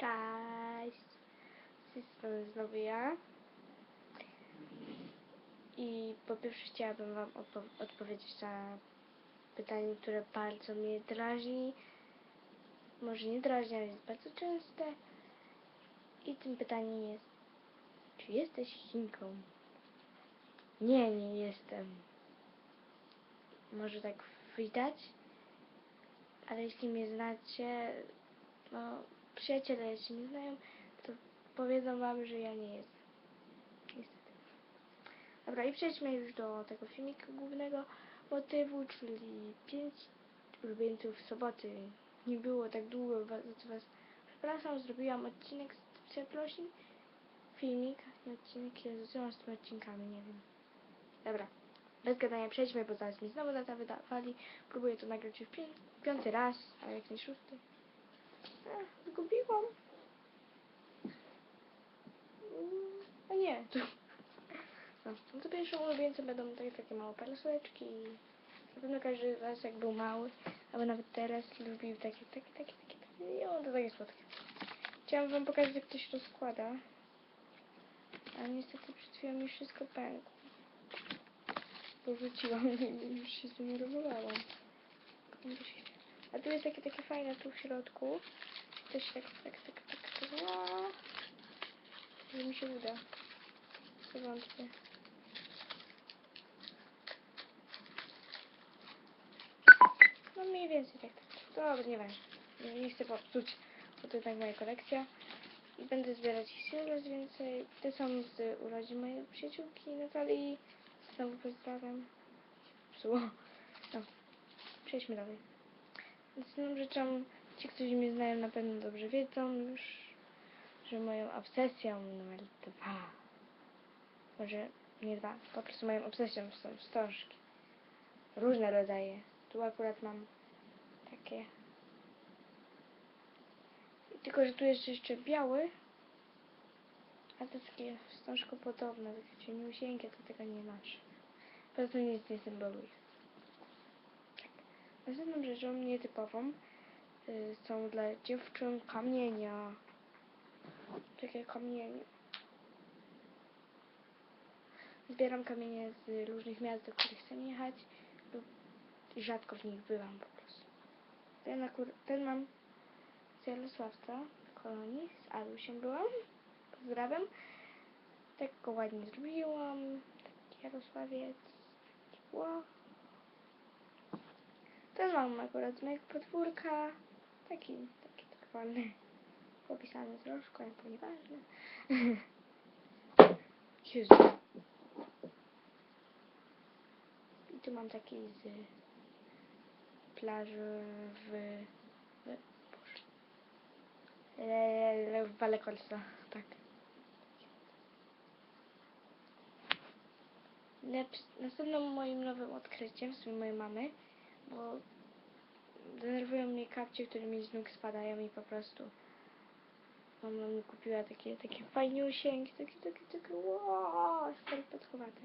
Cześć! Z tej strony znowu ja. I po pierwsze chciałabym Wam odpo- odpowiedzieć na pytanie, które bardzo mnie drażni. Może nie drażni, ale jest bardzo częste. I tym pytaniem jest, czy jesteś Chinką? Nie, nie jestem. Może tak widać, ale jeśli mnie znacie, no przyjaciele jeśli mnie znają, to powiedzą wam, że ja nie jestem. Niestety. Dobra, i przejdźmy już do tego filmika głównego motywu, czyli 5 ulubieńców soboty. Nie było tak długo, co was przepraszam, zrobiłam odcinek z przeprosin, filmik, nie odcinek, ja zaczęłam z tymi odcinkami, nie wiem. Dobra, bez gadania przejdźmy, bo zaraz mi znowu data wydawali. Próbuję to nagrać już pię piąty raz, a jak nie szósty. Zgubiłam. A nie. No, to pierwszą ulubieńcem będą takie, takie małe parasoleczki. Na pewno każdy z jak był mały, albo nawet teraz lubił takie, takie, takie, takie, takie. I on to takie słodkie. Chciałam wam pokazać jak to się rozkłada. Ale niestety przed chwilą mi wszystko pękło. Porzuciłam i już się zdenerwowałam. A tu jest takie, takie fajne tu w środku. Się tak, tak, tak, tak, tak, ła. Że mi się uda. Co wątpię. No mniej więcej tak. Dobra, nieważne. Nie, nie chcę popsuć, bo to jednak moja kolekcja. I będę zbierać ich coraz więcej. Te są z urodzin mojej przyjaciółki Natalii. Znowu pozdrawiam. Psuło. No. Przejdźmy dalej. Następną rzeczą, ci, którzy mnie znają na pewno dobrze wiedzą już, że moją obsesją numer dwa, może nie dwa, po prostu moją obsesją są wstążki. Różne rodzaje. Tu akurat mam takie. Tylko, że tu jest jeszcze biały, a to takie wstążko podobne, takie cieniusieńkie, to tego nie masz. Po prostu nic nie symboluje. Tak. Następną rzeczą nietypową są dla dziewczyn kamienia. Takie kamienie. Zbieram kamienie z różnych miast, do których chcę jechać lub rzadko w nich bywam po prostu. Ten, ten mam z Jarosławca, kolonii, z Alusiem byłam. Pozdrawiam. Tak go ładnie zrobiłam. Taki Jarosławiec. Taki. Ten mam akurat z mojego podwórka. Taki, taki tak ładny. Popisany troszkę, ale to nieważne. Jezu. I tu mam taki z plaży w... w Boże. Eee, w Walekolsa, tak. Następnym moim nowym odkryciem, w sumie mojej mamy, bo denerwują mnie kapcie, które mi z nóg spadają i po prostu mama mi kupiła takie, takie fajniusieńkie, takie, takie, takie, wow, skarpetkowate.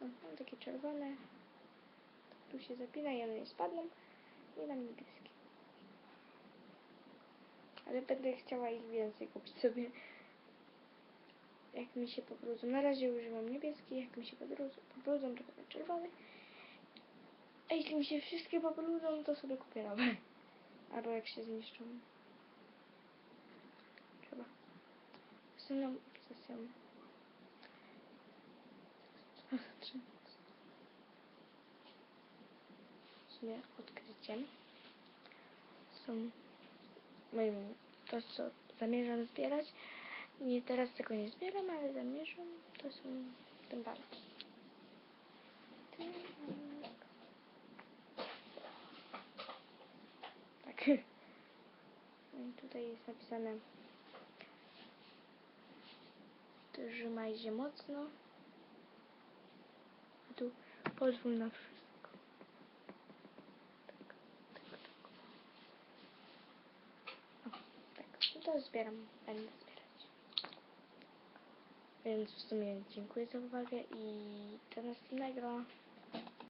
No, takie czerwone, tu się zapina i one nie spadną i mam niebieskie. Ale będę chciała ich więcej kupić sobie. Jak mi się pobrudzą. Na razie używam niebieskich, jak mi się pobrudzą, pobrudzą to będę czerwony. A jeśli mi się wszystkie pobrudzą, to sobie kupię nowe. Albo jak się zniszczą. Chyba. Następną obsesją. W sumie odkryciem są moim to, co zamierzam zbierać. Nie, teraz tego nie zbieram, ale zamierzam. To są tymbalki. Tak. No i tutaj jest napisane Trzymaj się mocno. A tu pozwól na wszystko. Tak, tak, tak. O, tak. No to zbieram. Będę zbierać. Więc w sumie dziękuję za uwagę i do następnego.